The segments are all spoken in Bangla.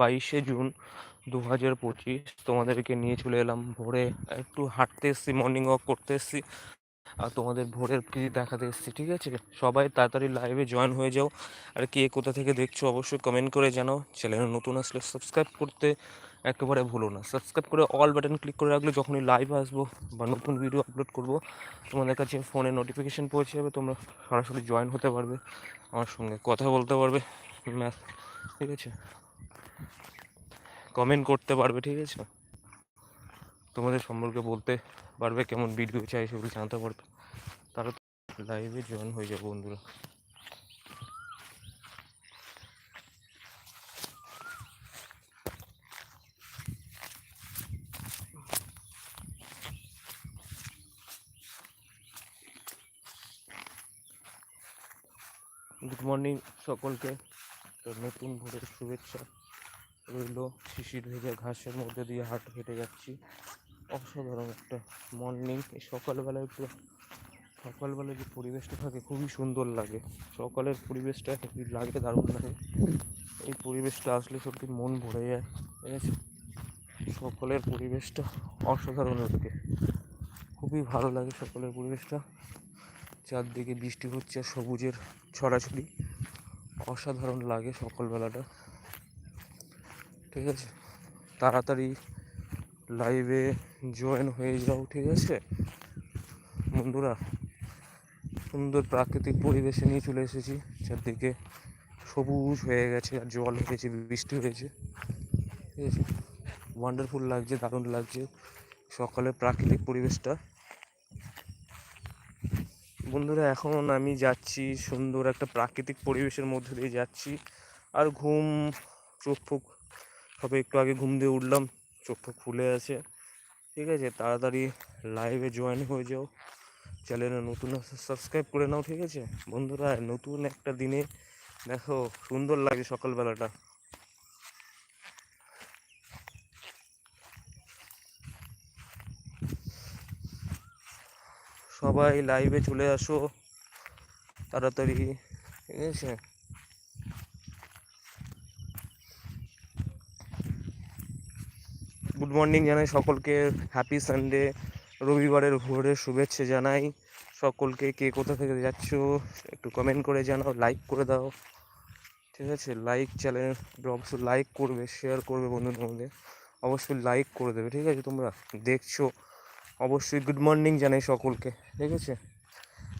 বাইশে জুন দু হাজার পঁচিশ। তোমাদেরকে নিয়ে চলে এলাম ভোরে। একটু হাঁটতে এসেছি মর্নিং ওয়াক করতে এসেছি। আর তোমাদের ভোরের প্রীতি দেখাতে এসেছি, ঠিক আছে? সবাই তাড়াতাড়ি লাইভে জয়েন হয়ে যাও। আর কে কোথা থেকে দেখছ অবশ্যই কমেন্ট করে জানাও। চ্যানেলে নতুন আসলে সাবস্ক্রাইব করতে একেবারে ভুলো না। সাবস্ক্রাইব করে অল বাটন ক্লিক করে রাখলে যখনই লাইভ আসব বা নতুন ভিডিও আপলোড করব, তোমাদের কাছে ফোনে নোটিফিকেশান পৌঁছে যাবে। তোমরা সরাসরি জয়েন হতে পারবে, আমার সঙ্গে কথা বলতে পারবে। ম্যাথ ঠিক আছে? কমেন্ট করতে পারবে, ঠিক আছে? তোমাদের সম্পর্কে বলতে পারবে কেমন ভিডিও চাই সেগুলো জানতে পারবে। তারা লাইভে জয়েন হয়ে যাবে বন্ধুরা। গুড মর্নিং সকলকে। নতুন ভোরের শুভেচ্ছা। রইল শিশির ভেজা ঘাসের মধ্যে দিয়ে হাট হেঁটে যাচ্ছি। অসাধারণ একটা মর্নিং এই সকালবেলা একটু সকালবেলা যে পরিবেশটা থাকে খুবই সুন্দর লাগে। সকালের পরিবেশটা হেবি লাগে, দারুণ লাগে। এই পরিবেশটা আসলে সত্যি মন ভরে যায় সকালের পরিবেশটা অসাধারণ লাগে। খুবই ভালো লাগে সকালের পরিবেশটা। চারদিকে বৃষ্টি হচ্ছে সবুজের ছড়াছড়ি। অসাধারণ লাগে সকালবেলাটা। ঠিক আছে? তাড়াতাড়ি লাইভে জয়েন হয়ে যাও, ঠিক আছে? বন্ধুরা, সুন্দর প্রাকৃতিক পরিবেশে নিয়ে চলে এসেছি। চারদিকে সবুজ হয়ে গেছে আর জল হয়েছে, বৃষ্টি হয়েছে। ঠিক আছে? ওয়ান্ডারফুল লাগছে, দারুণ লাগছে। সকালে প্রাকৃতিক পরিবেশটা। বন্ধুরা, এখন আমি যাচ্ছি সুন্দর একটা প্রাকৃতিক পরিবেশের মধ্যে দিয়ে যাচ্ছি। আর ঘুম চোখ ফোক সবে একটু আগে ঘুম দিয়ে উঠলাম, চোখ ফোক খুলে আছে। ঠিক আছে, তাড়াতাড়ি লাইভে জয়েন হয়ে যাও। চ্যানেলে নতুন সাবস্ক্রাইব করে নাও, ঠিক আছে? বন্ধুরা, নতুন একটা দিনে দেখো, সুন্দর লাগে সকালবেলাটা। সবাই লাইভে চলে আসো, তাড়াতাড়ি, ঠিক আছে? গুড মর্নিং জানাই সকলকে। হ্যাপি সানডে রবিবারের ভোরের শুভেচ্ছা জানাই সকলকে। কে কোথা থেকে যাচ্ছ, একটু কমেন্ট করে জানাও লাইক করে দাও। ঠিক আছে? লাইক চ্যানেল অবশ্যই লাইক করবে শেয়ার করবে বন্ধুদের মধ্যে অবশ্যই লাইক করে দেবে, ঠিক আছে তোমরা? দেখছ? অবশ্যই গুড মর্নিং জানাই সকলকে, ঠিক আছে?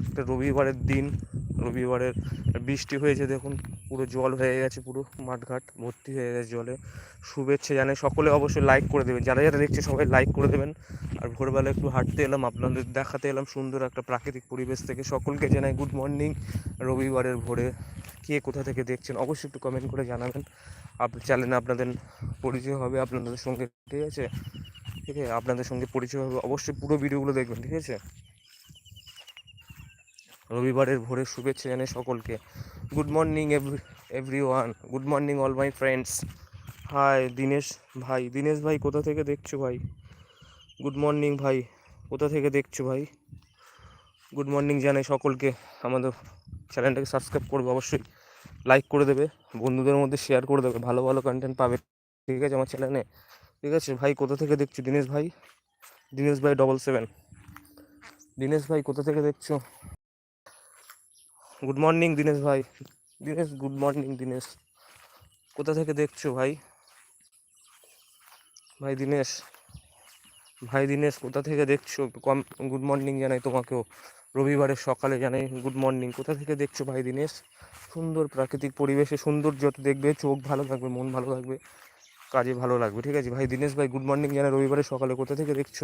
একটা রবিবারের দিন, রবিবারের বৃষ্টি হয়েছে দেখুন, পুরো জল হয়ে গেছে, পুরো মাঠঘাট ভর্তি হয়ে গেছে জলে। শুভেচ্ছা জানাই সকলে, অবশ্যই লাইক করে দেবেন। যারা যারা দেখছে সবাই লাইক করে দেবেন। আর ভোরবেলা একটু হাঁটতে এলাম, আপনাদের দেখাতে এলাম সুন্দর একটা প্রাকৃতিক পরিবেশ থেকে। সকলকে জানাই গুড মর্নিং রবিবারের ভোরে কে কোথা থেকে দেখছেন, অবশ্যই একটু কমেন্ট করে জানাবেন। আপ চ্যানেলে আপনাদের পরিচয় হবে, আপনাদের সঙ্গে ঠিক আছে? ঠিক আছে? আপনাদের সঙ্গে পরিচয় হবে, অবশ্যই পুরো ভিডিওগুলো দেখবেন, ঠিক আছে? রবিবারের ভোরে শুভেচ্ছা জানাই সকলকে। Good morning everyone good morning all my friends hi Dinesh ভাই। দিনেশ ভাই, কোথা থেকে দেখছ ভাই? গুড মর্নিং ভাই। কোথা থেকে দেখছ ভাই? গুড মর্নিং জানাই সকলকে। আমাদের চ্যানেলটাকে সাবস্ক্রাইব করবে অবশ্যই। লাইক করে দেবে। বন্ধুদের মধ্যে শেয়ার করে দেবে। ভালো ভালো কন্টেন্ট পাবে। ঠিক আছে আমার চ্যানেলে ঠিক আছে ভাই, কোথা থেকে দেখছ দিনেশ ভাই? দিনেশ ভাই ডবল সেভেন দিনেশ ভাই, কোথা থেকে দেখছ? গুড মর্নিং দিনেশ ভাই। দিনেশ গুড মর্নিং দিনেশ কোথা থেকে দেখছ ভাই? ভাই দিনেশ ভাই দিনেশ কোথা থেকে দেখছ? কম গুড মর্নিং জানাই তোমাকেও। রবিবারের সকালে জানাই গুড মর্নিং কোথা থেকে দেখছ ভাই দিনেশ সুন্দর প্রাকৃতিক পরিবেশে সুন্দর যত দেখবে, চোখ ভালো থাকবে, মন ভালো থাকবে, কাজে ভালো লাগবে। ঠিক আছে ভাই দিনেশ ভাই গুড মর্নিং জানাই রবিবারের সকালে। কোথা থেকে দেখছ?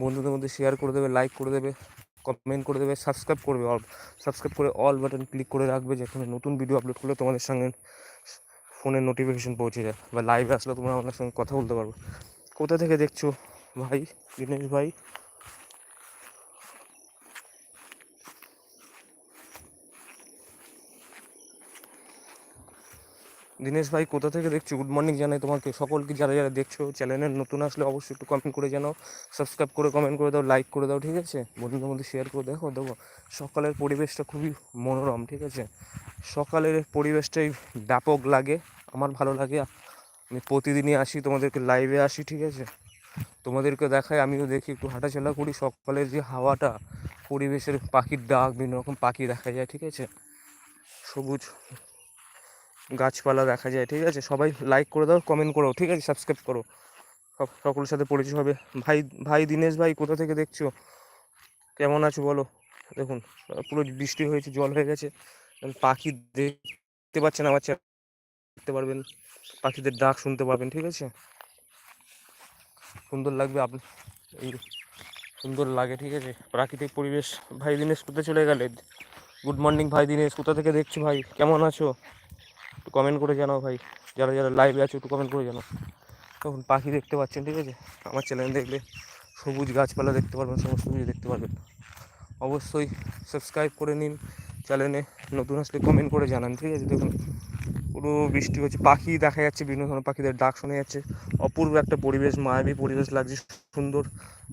বন্ধুদের মধ্যে শেয়ার করে দেবে লাইক করে দেবে। কমেন্ট করে দেবে সাবস্ক্রাইব করবে অল সাবস্ক্রাইব করে অল বাটন ক্লিক করে রাখবে যেখানে নতুন ভিডিও আপলোড করলে তোমাদের সঙ্গে ফোনের নোটিফিকেশন পৌঁছে যায় বা লাইভে আসলে তোমরা আমার সঙ্গে কথা বলতে পারবে। কোথা থেকে দেখছ? ভাই, দিনেশ ভাই। দিনেশ ভাই, কোথা থেকে দেখছি? গুড মর্নিং জানাই তোমাকে। সকলকে যারা যারা দেখছ চ্যানেলে নতুন আসলে অবশ্যই একটু কমেন্ট করে জানাও সাবস্ক্রাইব করে কমেন্ট করে দাও লাইক করে দাও, ঠিক আছে? বন্ধুদের মধ্যে শেয়ার করে দেখো দেখো, সকালের পরিবেশটা খুবই মনোরম, ঠিক আছে? সকালের পরিবেশটাই ব্যাপক লাগে, আমার ভালো লাগে। আমি প্রতিদিনই আসি, তোমাদেরকে লাইভে আসি, ঠিক আছে? তোমাদেরকে দেখাই, আমিও দেখি, একটু হাঁটাচলা করি। সকালের যে হাওয়াটা, পরিবেশের পাখির ডাক, বিভিন্ন রকম পাখি দেখা যায়, ঠিক আছে? সবুজ গাছপালা দেখা যায়, ঠিক আছে? সবাই লাইক করে দাও কমেন্ট করো ঠিক আছে? সাবস্ক্রাইব করো। সব, সকলের সাথে পরিচয় হবে। ভাই ভাই দিনেশ ভাই, কোথা থেকে দেখছ? কেমন আছো বলো? দেখুন, পুরো বৃষ্টি হয়েছে, জল হয়ে গেছে। পাখি দেখতে পাচ্ছেন আমার দেখতে পারবেন। পাখিদের ডাক শুনতে পারবেন, ঠিক আছে? সুন্দর লাগবে আপনি এই সুন্দর লাগে, ঠিক আছে? প্রাকৃতিক পরিবেশ। ভাই দিনেশ কোথায় চলে গেলে? গুড মর্নিং ভাই দিনেশ, কোথা থেকে দেখছ ভাই? কেমন আছো? একটু কমেন্ট করে জানাও ভাই। যারা যারা লাইভে আছো, একটু কমেন্ট করে জানাও। তখন পাখি দেখতে পাচ্ছেন, ঠিক আছে? আমার চ্যানেল দেখলে সবুজ গাছপালা দেখতে পারবেন, সমস্ত কিছু দেখতে পারবেন। অবশ্যই সাবস্ক্রাইব করে নিন চ্যানেলে নতুন আসলে কমেন্ট করে জানান, ঠিক আছে? দেখুন, পুরো বৃষ্টি হচ্ছে, পাখি দেখা যাচ্ছে, বিভিন্ন ধরনের পাখিদের ডাক শোনা যাচ্ছে। অপূর্ব একটা পরিবেশ, মায়াবী পরিবেশ লাগছে, সুন্দর।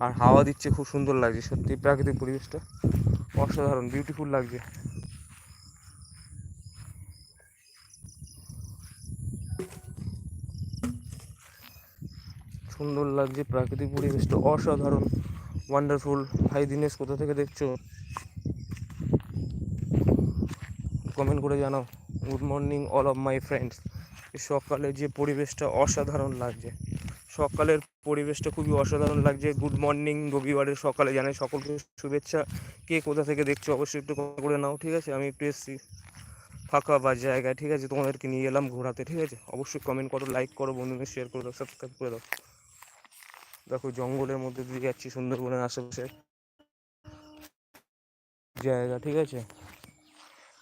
আর হাওয়া দিচ্ছে, খুব সুন্দর লাগছে, সত্যি প্রাকৃতিক পরিবেশটা অসাধারণ বিউটিফুল লাগছে। সুন্দর লাগছে, প্রাকৃতিক পরিবেশটা অসাধারণ। ওয়ান্ডারফুল ভাই দিনেশ, কোথা থেকে দেখছ? কমেন্ট করে জানাও। Good morning all of my friends সকালে যে পরিবেশটা অসাধারণ লাগছে। সকালের পরিবেশটা খুবই অসাধারণ লাগছে। গুড মর্নিং রবিবারের সকালে জানাই সকলকে শুভেচ্ছা। কে কোথা থেকে দেখছ অবশ্যই একটু comment করে নাও, ঠিক আছে? আমি একটু এসেছি ফাঁকা বা জায়গায়, ঠিক আছে? তোমাদেরকে নিয়ে এলাম ঘোরাতে, ঠিক আছে? অবশ্যই কমেন্ট করো লাইক করো, বন্ধুদের শেয়ার করে দাও সাবস্ক্রাইব করে দাও। দেখো, জঙ্গলের মধ্যে দিয়ে যাচ্ছি সুন্দরবনের আশেপাশে। জায়গা, ঠিক আছে?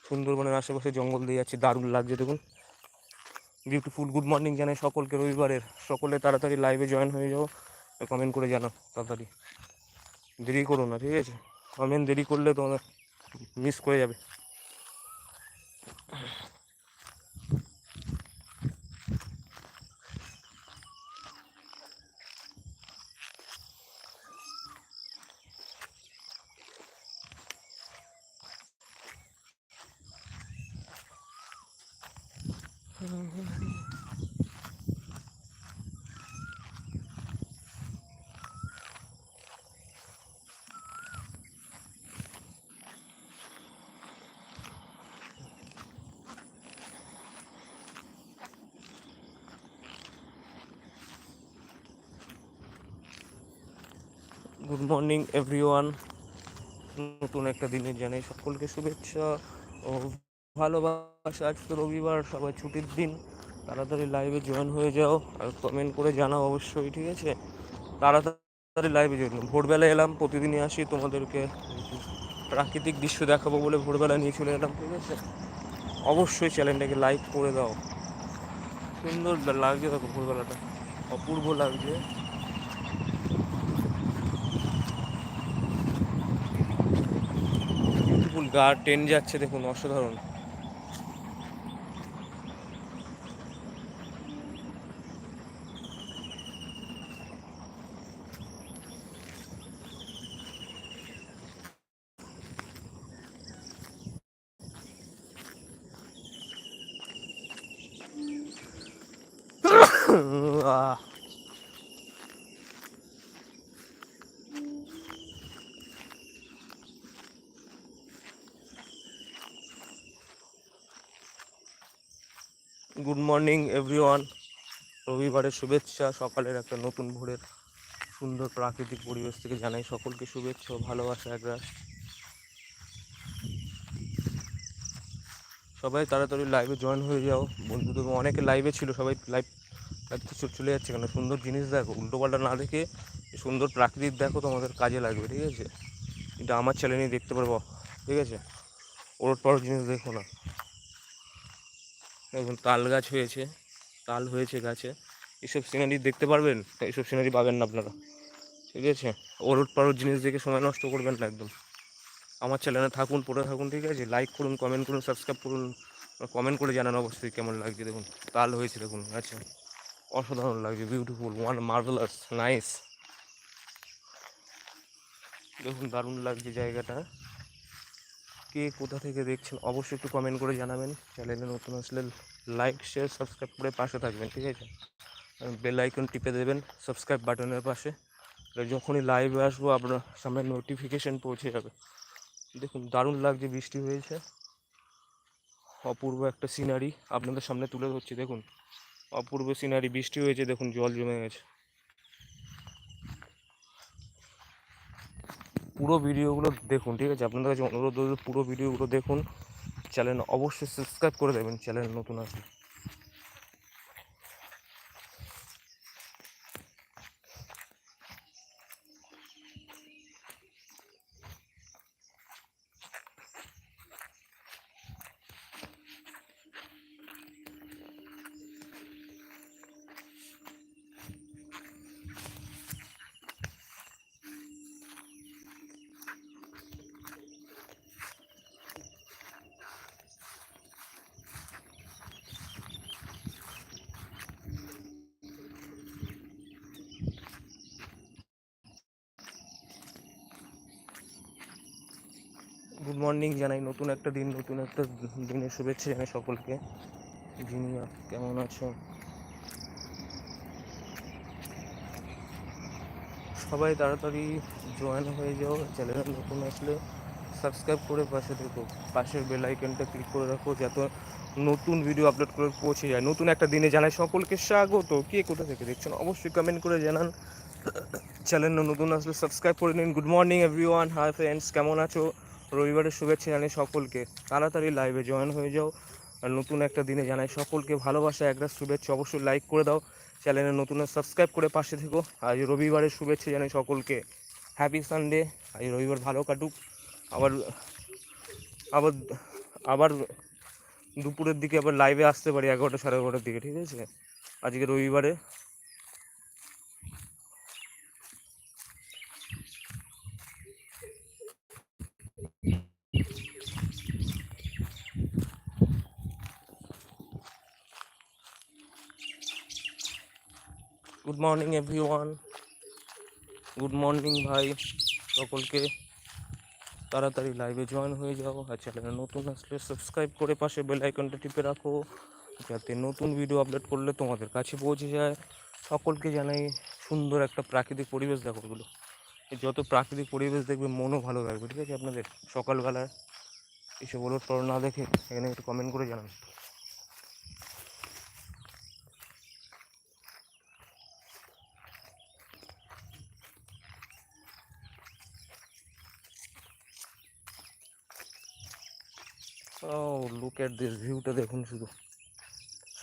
সুন্দরবনের আশেপাশে জঙ্গল দিয়ে যাচ্ছি, দারুণ লাগছে, দেখুন। বিউটিফুল গুড মর্নিং জানাই সকলকে রবিবারের। সকলে তাড়াতাড়ি লাইভে জয়েন হয়ে যাও কমেন্ট করে জানাও, তাড়াতাড়ি। দেরি করো না, ঠিক আছে? কমেন্ট দেরি করলে তোমার মিস করে যাবে। Good morning, everyone. নতুন একটা দিনের জানাই সকলকে শুভেচ্ছা ও ভালোবাসা। আজ তো রবিবার, সবাই ছুটির দিন। তাড়াতাড়ি লাইভে জয়েন হয়ে যাও আর কমেন্ট করে জানাও অবশ্যই, ঠিক আছে? তাড়াতাড়ি লাইভে জয়েন ভোরবেলা এলাম, প্রতিদিনই আসি তোমাদেরকে। প্রাকৃতিক দৃশ্য দেখাবো বলে ভোরবেলা নিয়ে চলে এলাম, ঠিক আছে? অবশ্যই চ্যানেলটাকে লাইক করে দাও। সুন্দর লাগছে দেখো ভোরবেলাটা। অপূর্ব লাগছে বিউটিফুল গা ট্রেন যাচ্ছে দেখুন অসাধারণ। গুড মর্নিং এভরিওয়ান রবিবারের শুভেচ্ছা, সকালের একটা নতুন ভোরের সুন্দর প্রাকৃতিক পরিবেশ থেকে জানাই সকলকে শুভেচ্ছা ভালোবাসা একরা সবাই তাড়াতাড়ি লাইভে জয়েন হয়ে যাও। বন্ধুদের অনেকে লাইভে ছিল, সবাই লাইভ লাইভ চলে যাচ্ছে কেন? সুন্দর জিনিস দেখো, উল্টোপাল্টা না দেখে সুন্দর প্রাকৃতিক দেখো তোমাদের কাজে লাগবে, ঠিক আছে? এটা আমার চ্যানেলেই দেখতে পারব, ঠিক আছে? ওরট পাড়োর জিনিস দেখো না। দেখুন, তাল গাছ হয়েছে, তাল হয়েছে গাছে। এইসব সিনারি দেখতে পারবেন? এইসব সিনারি পাবেন না আপনারা। ঠিক আছে? ওরট পাড়োর জিনিস দেখে সময় নষ্ট করবেন না একদম। আমার চ্যানেলে থাকুন, পড়ে থাকুন, ঠিক আছে? লাইক করুন কমেন্ট করুন সাবস্ক্রাইব করুন কমেন্ট করে জানান অবশ্যই কেমন লাগছে। দেখুন, তাল হয়েছে, দেখুন আচ্ছা। অসাধারণ লাগছে বিউটিফুল ওয়ান মার্ভেলাস নাইস দেখুন, দারুণ লাগছে জায়গাটা। কে কোথা থেকে দেখছেন, অবশ্যই একটু কমেন্ট করে জানাবেন। চ্যানেলে নতুন আসলে লাইক শেয়ার সাবস্ক্রাইব করে পাশে থাকবেন, ঠিক আছে? বেল আইকন টিপে দেবেন সাবস্ক্রাইব বাটনের পাশে। যখনই লাইভে আসব, আপনার সামনে নোটিফিকেশান পৌঁছে যাবে। দেখুন, দারুণ লাগছে বৃষ্টি হয়েছে। অপূর্ব একটা সিনারি আপনাদের সামনে তুলে ধরছি, দেখুন। অপূর্ব সিনারি বৃষ্টি হয়েছে, দেখুন, জল জমে গেছে। পুরো ভিডিওগুলো দেখুন, ঠিক আছে? আপনাদের কাছে অনুরোধ পুরো ভিডিওগুলো দেখুন। চ্যানেল অবশ্যই সাবস্ক্রাইব করে দেবেন চ্যানেল নতুন আসলে গুড মর্নিং জানাই, নতুন একটা দিন, নতুন একটা দিনের শুভেচ্ছা জানাই সকলকে। যিনি কেমন আছো? সবাই তাড়াতাড়ি জয়েন হয়ে যাও চ্যানেলে নতুন আসলে সাবস্ক্রাইব করে পাশে দেখো পাশের বেল আইকনটা ক্লিক করে রাখো, যাতে নতুন ভিডিও আপলোড করে পৌঁছে যায়। নতুন একটা দিনে জানাই সকলকে স্বাগত। কে কোথা থেকে দেখছেন, অবশ্যই কমেন্ট করে জানান। চ্যানেল নতুন আসলে সাবস্ক্রাইব করে নিন। Good morning everyone hi friends কেমন আছো? রবিবারের শুভেচ্ছা জানাই সকলকে। তাড়াতাড়ি লাইভে জয়েন হয়ে যাও। আর নতুন একটা দিনে জানাই সকলকে ভালোবাসা একটা শুভেচ্ছা। অবশ্যই লাইক করে দাও। চ্যানেলে নতুন সাবস্ক্রাইব করে পাশে থেকো। আজ রবিবারের শুভেচ্ছা জানাই সকলকে। হ্যাপি সানডে আজ রবিবার ভালো কাটুক। আবার আবার আবার দুপুরের দিকে আবার লাইভে আসতে পারি এগারোটা সাড়ে এগারোটার দিকে, ঠিক আছে? আজকে রবিবারে good morning everyone good morning ভাই। সকলকে তাড়াতাড়ি লাইভে জয়েন হয়ে যাও আর চ্যানেলে নতুন আসলে সাবস্ক্রাইব করে পাশে বেল আইকনটা টিপে রাখো, যাতে নতুন ভিডিও আপলোড করলে তোমাদের কাছে পৌঁছে যায়। সকলকে জানাই সুন্দর একটা প্রাকৃতিক পরিবেশ। দেখো ওগুলো যত প্রাকৃতিক পরিবেশ দেখবে, মনও ভালো লাগবে ঠিক আছে? আপনাদের সকালবেলায় এসব ওলট না দেখে এখানে একটু কমেন্ট করে জানান। ও লুক এট দিস ভিউটা দেখুন শুধু।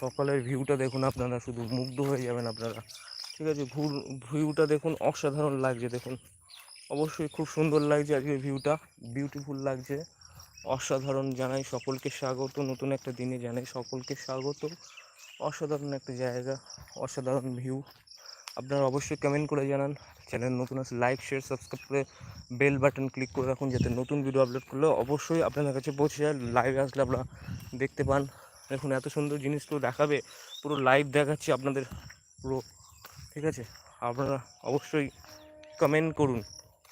সকালের ভিউটা দেখুন আপনারা, শুধু মুগ্ধ হয়ে যাবেন আপনারা। ঠিক আছে ভুল ভিউটা দেখুন, অসাধারণ লাগছে দেখুন। অবশ্যই খুব সুন্দর লাগছে আজকে ভিউটা বিউটিফুল লাগছে। অসাধারণ জানাই সকলকে স্বাগত, নতুন একটা দিনে জানাই সকলকে স্বাগত। অসাধারণ একটা জায়গা, অসাধারণ ভিউ আপনারা অবশ্যই কমেন্ট করে জানান। চ্যানেল নতুন আছে লাইক শেয়ার সাবস্ক্রাইব করে বেল বাটন ক্লিক করে রাখুন যাতে নতুন ভিডিও আপলোড করলে অবশ্যই আপনাদের কাছে পৌঁছে যায়। লাইভে আসলে আপনারা দেখতে পান। দেখুন, এত সুন্দর জিনিস তো দেখাবে। পুরো লাইভ দেখাচ্ছি আপনাদের পুরো। ঠিক আছে? আপনারা অবশ্যই কমেন্ট করুন।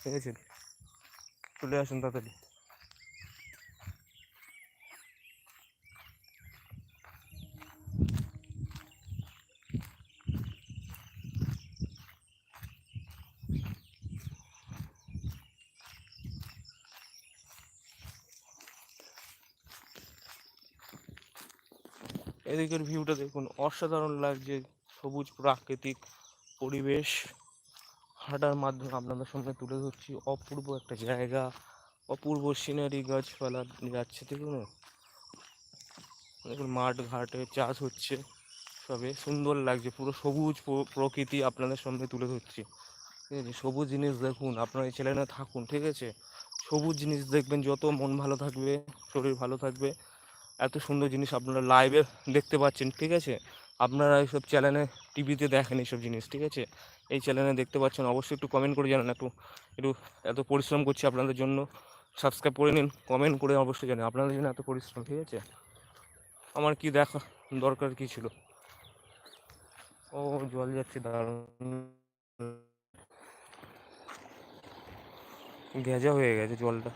ঠিক আছে? চলে আসুন তাড়াতাড়ি। এদিকের ভিউটা দেখুন, অসাধারণ লাগছে সবুজ প্রাকৃতিক পরিবেশ। হাঁটার মাধ্যমে আপনাদের সামনে তুলে ধরছি, অপূর্ব একটা জায়গা, অপূর্ব সিনারি গাছপালা যাচ্ছে দেখুন দেখুন, মাঠ ঘাটে চাষ হচ্ছে সবে, সুন্দর লাগছে, পুরো সবুজ প্রকৃতি আপনাদের সামনে তুলে ধরছি। ঠিক আছে? সবুজ জিনিস দেখুন, আপনার এই চ্যানেলে থাকুন, ঠিক আছে? সবুজ জিনিস দেখবেন, যত মন ভালো থাকবে, শরীর ভালো থাকবে এত সুন্দর জিনিস আপনারা লাইভে দেখতে পাচ্ছেন, ঠিক আছে? আপনারা এইসব চ্যানেলে টিভিতে দেখেন এইসব জিনিস, ঠিক আছে? এই চ্যানেলে দেখতে পাচ্ছেন, অবশ্যই একটু কমেন্ট করে জানান, একটু একটু এত পরিশ্রম করছি আপনাদের জন্য। সাবস্ক্রাইব করে নিন কমেন্ট করে অবশ্যই জানেন, আপনাদের জন্য এত পরিশ্রম, ঠিক আছে? আমার কি দেখা দরকার কি ছিল? ও, জল যাচ্ছে, দারুণ। গেজা হয়ে গেছে জলটা।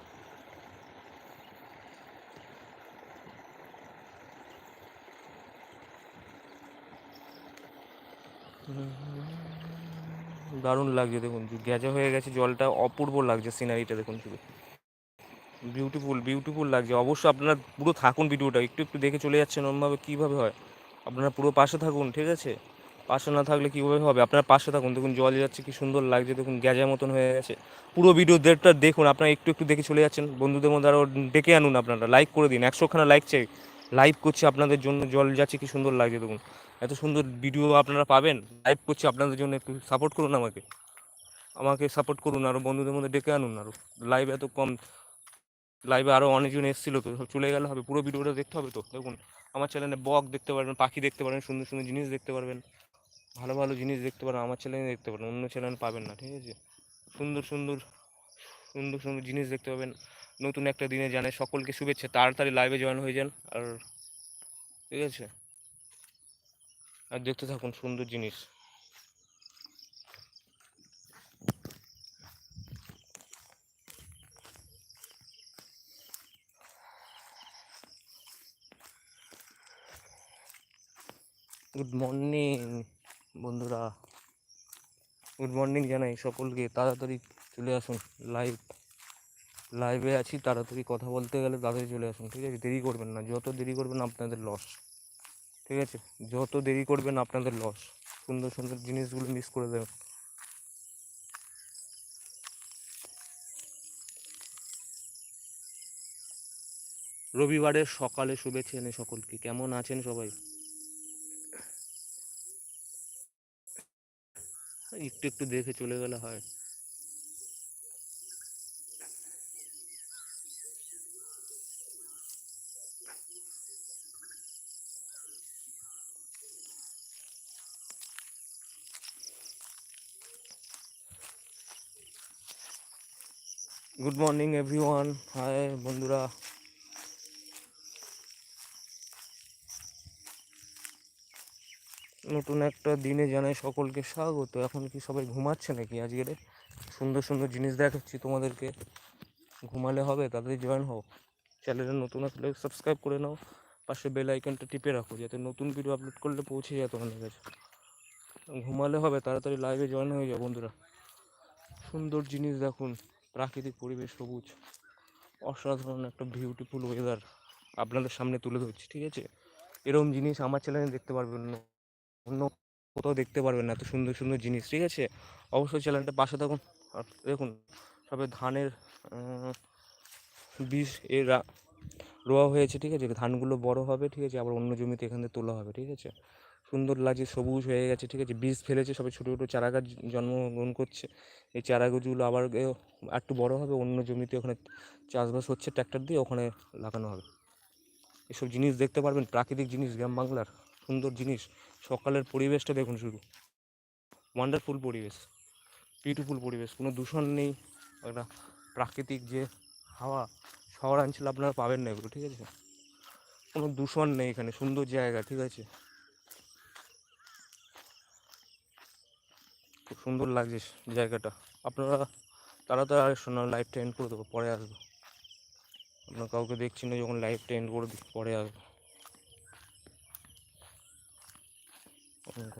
দারুণ লাগছে দেখুন গ্যাজা হয়ে গেছে, জলটা অপূর্ব লাগছে সিনারিটা দেখুন শুধু। বিউটিফুল বিউটিফুল লাগছে। অবশ্যই আপনারা পুরো থাকুন ভিডিওটা, একটু একটু দেখে চলে যাচ্ছেন ওরমভাবে কীভাবে হয়। আপনারা পুরো পাশে থাকুন, ঠিক আছে? পাশে না থাকলে কীভাবে হবে? আপনারা পাশে থাকুন, দেখুন জল যাচ্ছে, কি সুন্দর লাগছে, দেখুন গ্যাজা মতন হয়ে গেছে। পুরো ভিডিও দেড়টা দেখুন, আপনারা একটু একটু দেখে চলে যাচ্ছেন। বন্ধুদের মধ্যে আরও ডেকে আনুন আপনারা লাইক করে দিন। একশোখানা লাইক চাই লাইভ করছি আপনাদের জন্য, জল যাচ্ছে, কি সুন্দর লাগছে, দেখুন। এত সুন্দর ভিডিও আপনারা পাবেন। লাইভ করছি আপনাদের জন্য একটু সাপোর্ট করুন আমাকে। আমাকে সাপোর্ট করুন আরও বন্ধুদের মধ্যে ডেকে আনুন আরও লাইভ এত কম। লাইভে আরও অনেকজন এসেছিল তো, সব চলে গেলে হবে। পুরো ভিডিওটা দেখতে হবে তো? দেখুন, আমার চ্যানেলে বক দেখতে পারবেন, পাখি দেখতে পারবেন, সুন্দর সুন্দর জিনিস দেখতে পারবেন। ভালো ভালো জিনিস দেখতে পারবেন, আমার চ্যানেলে দেখতে পারবেন, অন্য চ্যানেল পাবেন না, ঠিক আছে? সুন্দর সুন্দর সুন্দর সুন্দর জিনিস দেখতে পাবেন। নতুন একটা দিনে জানে, সকলকে শুভেচ্ছা, তাড়াতাড়ি লাইভে জয়েন হয়ে যান, আর ঠিক আছে? আর দেখতে থাকুন সুন্দর জিনিস। গুড মর্নিং বন্ধুরা। গুড মর্নিং জানাই সকলকে। তাড়াতাড়ি চলে আসুন লাইভ লাইভে আছি, তাড়াতাড়ি কথা বলতে গেলে তাড়াতাড়ি চলে আসুন, ঠিক আছে? দেরি করবেন না। যত দেরি করবেন, আপনাদের লস ঠিক আছে? যত দেরি করবেন আপনাদের লস সুন্দর সুন্দর জিনিসগুলো মিস করে দেবেন। রবিবারের সকালে শুভেচ্ছা এনে সকলকে। কেমন আছেন সবাই? একটু একটু দেখে চলে গেলে হয়। গুড মর্নিং এভরিওয়ান হাই বন্ধুরা নতুন একটা দিনে জানাই সকলকে স্বাগত। এখন কি সবাই ঘুমাচ্ছে নাকি আজকের? সুন্দর সুন্দর জিনিস দেখাচ্ছি তোমাদেরকে। ঘুমালে হবে তাদের জয়েন হও। চ্যানেলে নতুন আসলে সাবস্ক্রাইব করে নাও। পাশে বেল আইকনটা টিপে রাখো, যাতে নতুন ভিডিও আপলোড করলে পৌঁছে যায় তোমাদের কাছে। ঘুমালে হবে, তাড়াতাড়ি লাইভে জয়েন হয়ে যাও, বন্ধুরা। সুন্দর জিনিস দেখুন। প্রাকৃতিক পরিবেশ সবুজ, অসাধারণ একটা বিউটিফুল ওয়েদার আপনাদের সামনে তুলে ধরছি, ঠিক আছে? এরকম জিনিস আমার চ্যানেলে দেখতে পারবেন না, অন্য কোথাও দেখতে পারবেন না, এত সুন্দর সুন্দর জিনিস, ঠিক আছে? অবশ্যই চ্যানেলটা পাশে থাকুন, আর দেখুন, সবে ধানের বীজ এর রোয়া হয়েছে, ঠিক আছে? ধানগুলো বড় হবে, ঠিক আছে? আবার অন্য জমিতে এখান থেকে তোলা হবে, ঠিক আছে? সুন্দর লাগছে, সবুজ হয়ে গেছে, ঠিক আছে? বীজ ফেলেছে সবে ছোটো ছোটো চারা গাছ জন্মগ্রহণ করছে। এই চারা গাছগুলো আবার একটু বড় হবে, অন্য জমিতে ওখানে চাষবাস হচ্ছে, ট্র্যাক্টর দিয়ে ওখানে লাগানো হবে। এসব জিনিস দেখতে পারবেন, প্রাকৃতিক জিনিস, গ্রাম বাংলার সুন্দর জিনিস। সকালের পরিবেশটা দেখুন শুধু। ওয়ান্ডারফুল পরিবেশ বিউটিফুল পরিবেশ, কোনো দূষণ নেই। একটা প্রাকৃতিক যে হাওয়া, শহরাঞ্চলে আপনারা পাবেন না এগুলো, ঠিক আছে? কোনো দূষণ নেই এখানে, সুন্দর জায়গা, ঠিক আছে? সুন্দর লাগছে জায়গাটা। আপনারা তাড়াতাড়ি শোনা লাইভটা এন্ড করে দেবো, পরে আসব। আপনার কাউকে দেখছি না, যখন লাইভটা এন্ড করে দিই, পরে আসব।